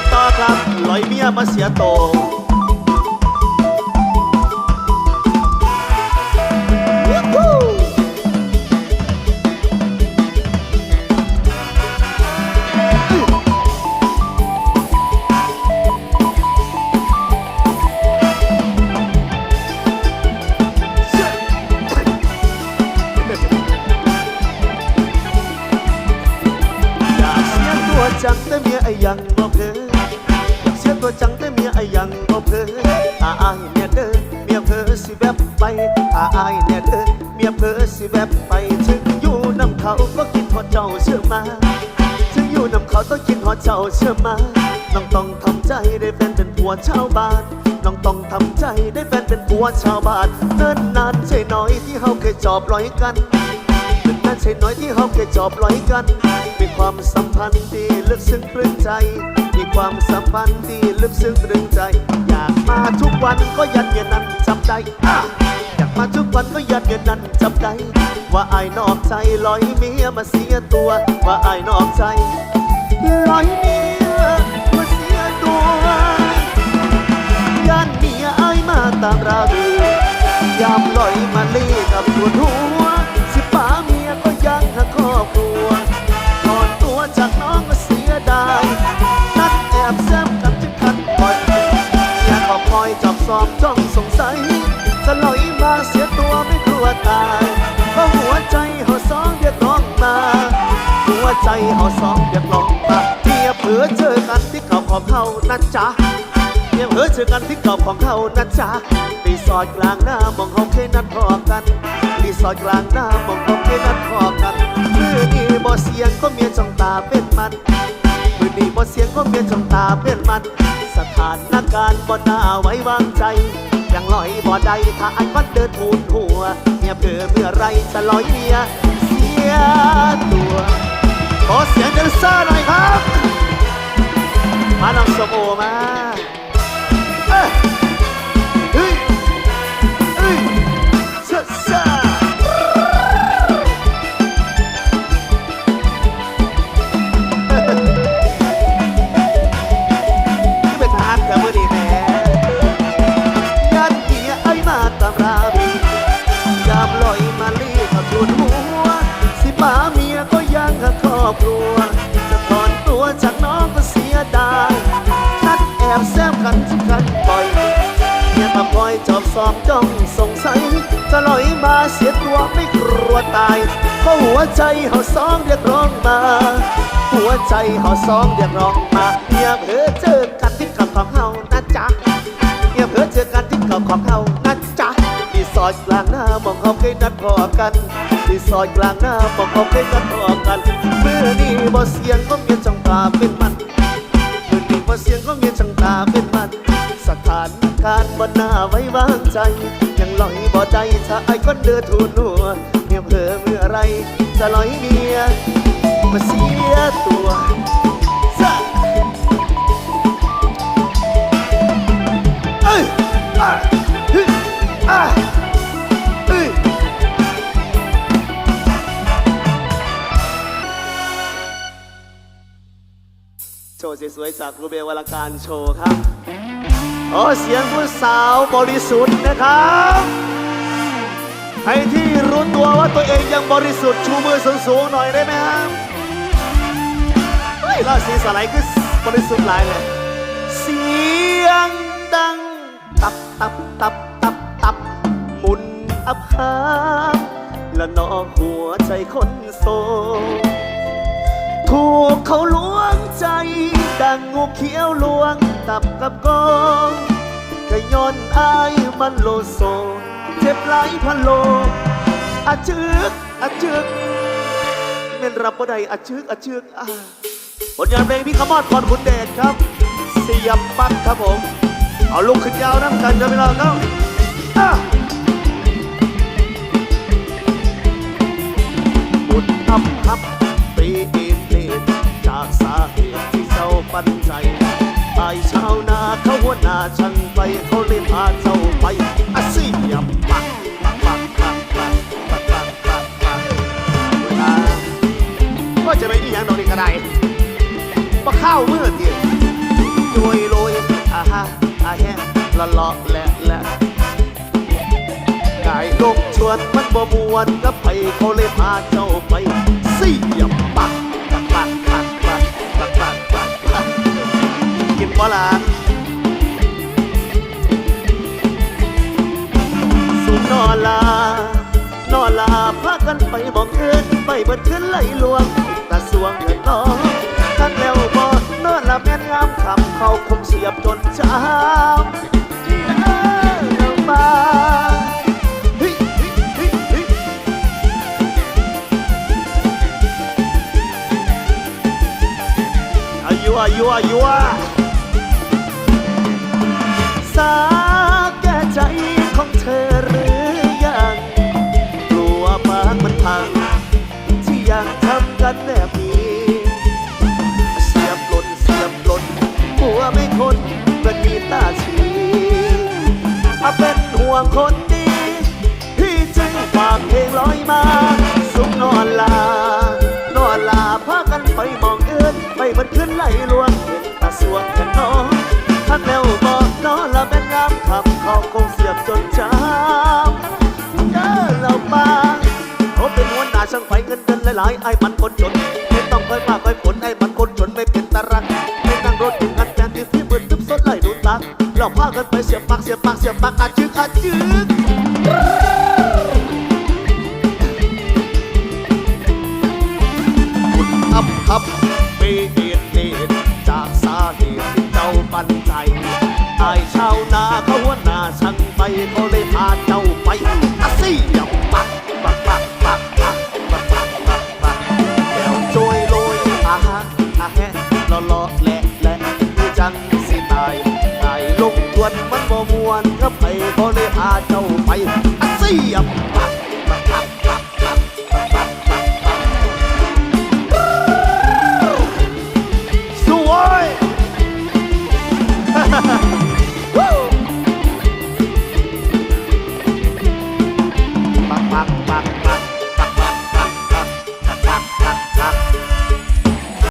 กันต่อครับลอยเมียมาเสียโตอยากเสียตัวจังแต่เมียไอ้ยังบ่เพออยากเสียตัว จังแต่เมียไอยังบ่เพออาอายเนี่ยเด้อเมียเพอสิแวบไปอาอายเนี่ยเด้อเมียเพอสิแวบไปถึงอยู่น้ำเขาก็คิดฮอดเจ้าเชื่อมาถึงอยู่น้ำเขาต้องคิดฮอดเจ้าเชื่อมาน้องต้องทำใจได้แฟนเป็นผัวชาวบ้านน้องต้องทำใจได้แฟนเป็นผัวชาวบ้านเนิ่นนานใช่น้อยที่เฮาเคยจอบลอยกันเป็นนั่นใช่น้อยที่เขาเคยจอบลอยกัน มีความสัมพันธ์ที่ลึกซึ้งตรึงใจ มีความสัมพันธ์ที่ลึกซึ้งตรึงใจ อยากมาทุกวันก็ยันเย็นนั้นจำได้อยากมาทุกวันก็ยันเย็นนั้นจำได้ว่าไอ้นอกใจลอยเมียมาเสียตัว ว่าไอ้นอกใจลอยเมียมาเสียตัวย่านเมียไอ้มาตามราวียามลอยมาเล่กับปวหั เขาสองเรียกร้องมาเพียเผื่อเจอกันที่เขาของเขานั่นจ้ะเพียงเฮ้อเจอกันที่เก่าของเขานะจ๊ะรีสอร์ทกลางหน้ามองเขาเคยนัดพอกันรีสอร์ทกลางหน้ามองเขาเคยนัดพอกันมือนี้บ่เสียงก็เมียจ้องตาเป็นมันมือนี้บ่เสียงก็เมียจ้องตาเป็นมัน สถานการณ์บ่น่าไว้วางใจยังลอยบ่ได้ถ้าไอ้ก็เดินทูนหัวเมียเผื่อเมื่อไรจะลอยเมียเสียตัว ขอเสียงเดนเซอร์หน่อยครับ มาน้องสมโอมา บแซมกันทุกกันบ่อยเมียมาคอยจอบสอบจ้องสงสัย จะลอยมาเสียตัวไม่กลัวตาย เพราะหัวใจเขาสองเรียกร้องมา หัวใจเขาสองเรียกร้องมาเมียเผลอเจอกันที่กับของเฮานะจ๊ะเมียเผลอเจอกันที่กับของเฮานะจ๊ะที่ซอยกลางหน้ามองเขาเคยนัดพอกันที่ซอยกลางหน้ามองเขาเคยนัดพอกันเมื่อนี้บ่เสียงก็เมียจังตาเป็นมันานการณ์บ่น่าไว้วางใจ ยังลอยบ่ใจถ้าไอ้คนเดือดทูนหัวเมียเผลอเมื่อไรจะลอยเมียมาเสียตัวซะเอ้ยอะเฮ้ยอะเอ้ยโชว์สวยๆจากรูเบลวรการโชว์ครับ ขอเสียงผู้สาวบริสุทธิ์นะครับใครที่รู้ตัวว่าตัวเองยังบริสุทธิ์ชูมือสูงๆหน่อยได้ไหมครับเฮ้ยราศีสไลด์คือบริสุทธิ์หลายเลย เสียงดัง ตับตับตับตับตับหมุนอับหางและนอกหัวใจคนโซถูกเขาลวงใจ ดังงูเขียวลวง ตับกับกองก็ย้อนอายมันโลโซ เจ็บหลายพันโลอาจึกอาจึกเม่นรับบ่ได้อาจึกอาจึกอ่าผลงานเพลงพี่ขมอดพรคุณเดชครับ เสียบปักครับผม เอาลูกขึ้นยาวน้ำกันจะไปลองเขาอะบุญอับฮับปีเอ็นเลนจากสาเหตุที่เจ้าปันใจายชาวนาเขาหัวนาช่างใจเขาเลยพาเจ้าไปอาเซียบปักปักปักปักปักปักปักปักปักก็จะไปอีหยังดอกนี่ก็ได้ปลาข้าวเมื่อเดียวโดยโรยอาฮะอาแฮละเลาะและและไก่ลมชวนมันบ่มวนก็ไปเขาเลยพาเจ้าไปเสีย นอลา นอลาพากันไปบอกเอินไปเบิดขึ้นไหลลวงตาสวงเถิดน้องทักแล้วบ่นอนละแม่นงามคำเขาคมเสียบจนช้าเอ้ามาเฮ้ยเฮ้ยเฮ้ยเอาเป็นห่วงคนดี พี่จึงฝากเพลงลอยมา สุขนอนลา นอนลาพากันไปมองเอื้อนไปมันขึ้นไหลลวงเห็นตาสวงกันน้องทักแล้วบอกน้องละเป็นงามคำเขาคงเสียบจนช้ำเด้อเราปาเขาเป็นหัวหน้าช่างไฟเงินเดือนหลายๆไอ้มันคนจนไม่ต้องคอยมาคอยผลไอ้มันคนจนไม่เป็นตารักไม่นั่งรถถึงกันแทนที่ที่มืดทึบสดไหลดูตา เราพากันไปเสียบปากเสียบปากเสียบปากอาจึกอาจึก วนมันบ่มวนก็ไปเขาเลยพาเจ้าไปอาซี่ยบปัก